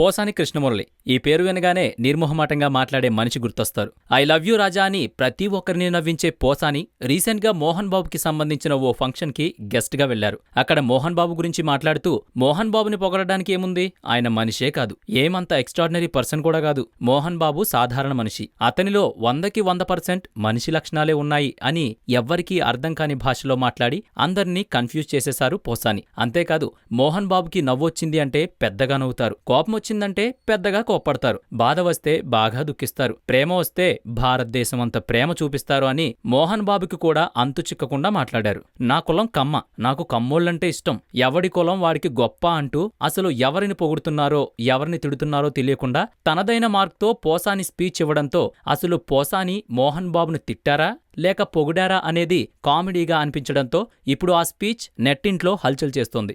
పోసాని కృష్ణమురళి. ఈ పేరు వినగానే నిర్మోహమాటంగా మాట్లాడే మనిషి గుర్తొస్తారు. ఐ లవ్ యూ రాజా అని ప్రతి ఒక్కరిని నవ్వించే పోసాని రీసెంట్గా మోహన్ బాబుకి సంబంధించిన ఓ ఫంక్షన్కి గెస్ట్గా వెళ్ళారు అక్కడ మోహన్ బాబు గురించి మాట్లాడుతూ మోహన్ బాబుని పొగడడానికి ఏముంది? ఆయన మనిషే కాదు. ఏమంత ఎక్స్ట్రాడినరీ పర్సన్ కూడా కాదు. మోహన్ బాబు సాధారణ మనిషి. అతనిలో వందకి వంద పర్సెంట్ మనిషి లక్షణాలే ఉన్నాయి అని ఎవ్వరికీ అర్థం కాని భాషలో మాట్లాడి అందరినీ కన్ఫ్యూజ్ చేసేశారు పోసాని. అంతేకాదు మోహన్ బాబుకి నవ్వొచ్చింది అంటే పెద్దగా నవ్వుతారు. కోపం వచ్చిందంటే పెద్దగా కోప్పడతారు. బాధ వస్తే బాగా దుఃఖిస్తారు. ప్రేమ వస్తే భారతదేశం అంత ప్రేమ చూపిస్తారు అని మోహన్ బాబుకి కూడా అంతు చిక్కకుండా మాట్లాడారు. నా కులం కమ్మ. నాకు కమ్మోళ్ళంటే ఇష్టం. ఎవడి కులం వాడికి గొప్ప అంటూ అసలు ఎవరిని పొగుడుతున్నారో ఎవరిని తిడుతున్నారో తెలియకుండా తనదైన మార్క్తో పోసాని స్పీచ్ ఇవ్వడంతో అసలు పోసాని మోహన్ బాబును తిట్టారా? లేక పొగిడారా అనేది కామెడీగా అనిపించడంతో ఇప్పుడు ఆ స్పీచ్ నెట్టింట్లో హల్చల్ చేస్తోంది.